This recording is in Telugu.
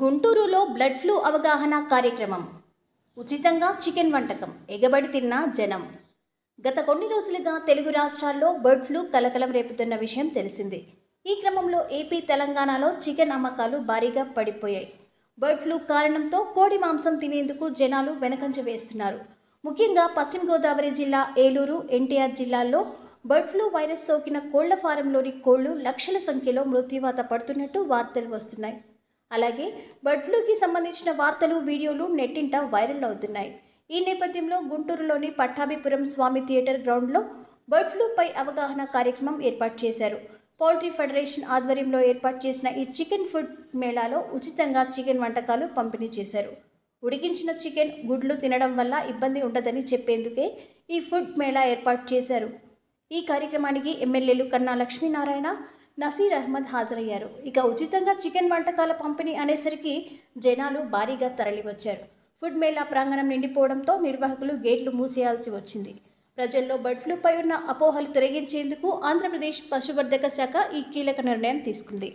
గుంటూరులో బ్లడ్ ఫ్లూ అవగాహన కార్యక్రమం. ఉచితంగా చికెన్ వంటకం. ఎగబడి తిన్న జనం. గత కొన్ని రోజులుగా తెలుగు రాష్ట్రాల్లో బర్డ్ ఫ్లూ కలకలం రేపుతున్న విషయం తెలిసిందే. ఈ క్రమంలో ఏపీ తెలంగాణలో చికెన్ అమ్మకాలు భారీగా పడిపోయాయి. బర్డ్ ఫ్లూ కారణంతో కోడి మాంసం తినేందుకు జనాలు వెనకంజ వేస్తున్నారు. ముఖ్యంగా పశ్చిమ గోదావరి జిల్లా ఏలూరు ఎన్టీఆర్ జిల్లాల్లో బర్డ్ ఫ్లూ వైరస్ సోకిన కోళ్ళ ఫారంలోని కోళ్ళు లక్షల సంఖ్యలో మృత్యువాత పడుతున్నట్టు వార్తలు వస్తున్నాయి. అలాగే బర్డ్ ఫ్లూకి సంబంధించిన వార్తలు వీడియోలు నెట్టింట వైరల్ అవుతున్నాయి. ఈ నేపథ్యంలో గుంటూరులోని పట్టాభిపురం స్వామి థియేటర్ గ్రౌండ్లో బర్డ్ ఫ్లూపై అవగాహన కార్యక్రమం ఏర్పాటు చేశారు. పౌల్ట్రీ ఫెడరేషన్ ఆధ్వర్యంలో ఏర్పాటు చేసిన ఈ చికెన్ ఫుడ్ మేళాలో ఉచితంగా చికెన్ వంటకాలు పంపిణీ చేశారు. ఉడికించిన చికెన్ గుడ్లు తినడం వల్ల ఇబ్బంది ఉండదని చెప్పేందుకే ఈ ఫుడ్ మేళా ఏర్పాటు చేశారు. ఈ కార్యక్రమానికి ఎమ్మెల్యేలు కన్నా లక్ష్మీనారాయణ నసీర్ అహ్మద్ హాజరయ్యారు. ఇక ఉచితంగా చికెన్ వంటకాల పంపిణీ అనేసరికి జనాలు భారీగా తరలివచ్చారు. ఫుడ్ మేళా ప్రాంగణం నిండిపోవడంతో నిర్వాహకులు గేట్లు మూసేయాల్సి వచ్చింది. ప్రజల్లో బర్డ్ ఫ్లూపై ఉన్న అపోహలు తొలగించేందుకు ఆంధ్రప్రదేశ్ పశువర్ధక శాఖ ఈ కీలక నిర్ణయం తీసుకుంది.